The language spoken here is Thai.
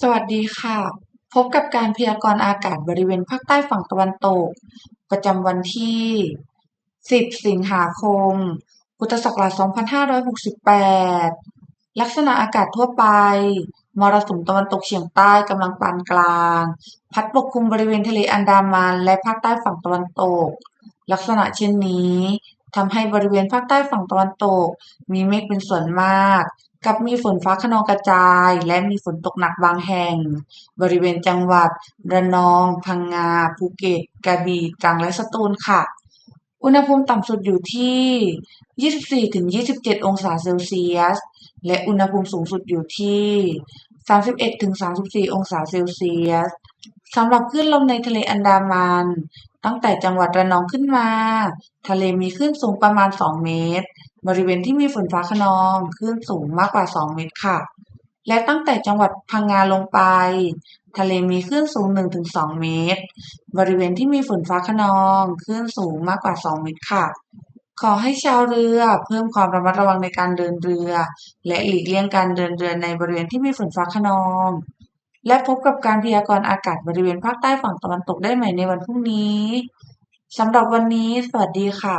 สวัสดีค่ะ พบกับการพยากรณ์อากาศบริเวณภาคใต้ฝั่งตะวันตก ประจำวันที่ 10 สิงหาคม พุทธศักราช 2568 ลักษณะอากาศทั่วไป มรสุมตะวันตกเฉียงใต้กำลังปานกลาง พัดปกคลุมบริเวณทะเลอันดามันและภาคใต้ฝั่งตะวันตก ลักษณะเช่นนี้ทำให้บริเวณภาคใต้ฝั่งตะวันตก มีเมฆเป็นส่วนมาก กับมีฝนฟ้าคะนองกระจาย และมีฝนตกหนักบางแห่ง บริเวณจังหวัด ระนอง พังงา ภูเก็ต กระบี่ตรังและสตูลค่ะ อุณหภูมิต่ำสุดอยู่ที่ 24-27 องศาเซลเซียส และอุณหภูมิสูงสุดอยู่ที่ 31-34 องศาเซลเซียสสำหรับคลื่นลมในทะเลอันดามัน ตั้งแต่จังหวัดระนองขึ้นมา ทะเลมีคลื่นสูงประมาณ 2 เมตร บริเวณที่มีฝนฟ้าคะนองคลื่นสูงมากกว่า 2 เมตรค่ะ และตั้งแต่จังหวัดพังงาลงไป ทะเลมีคลื่นสูง 1-2 เมตร บริเวณที่มีฝนฟ้าคะนองคลื่นสูงมากกว่า 2 เมตรค่ะ ขอให้ชาวเรือเพิ่มความระมัดระวังในการเดินเรือ และหลีกเลี่ยงการเดินเรือในบริเวณที่มีฝนฟ้าคะนอง และพบกับการพยากรณ์อากาศบริเวณภาคใต้ฝั่งตะวันตกได้ใหม่ในวันพรุ่งนี้สำหรับวันนี้ สวัสดีค่ะ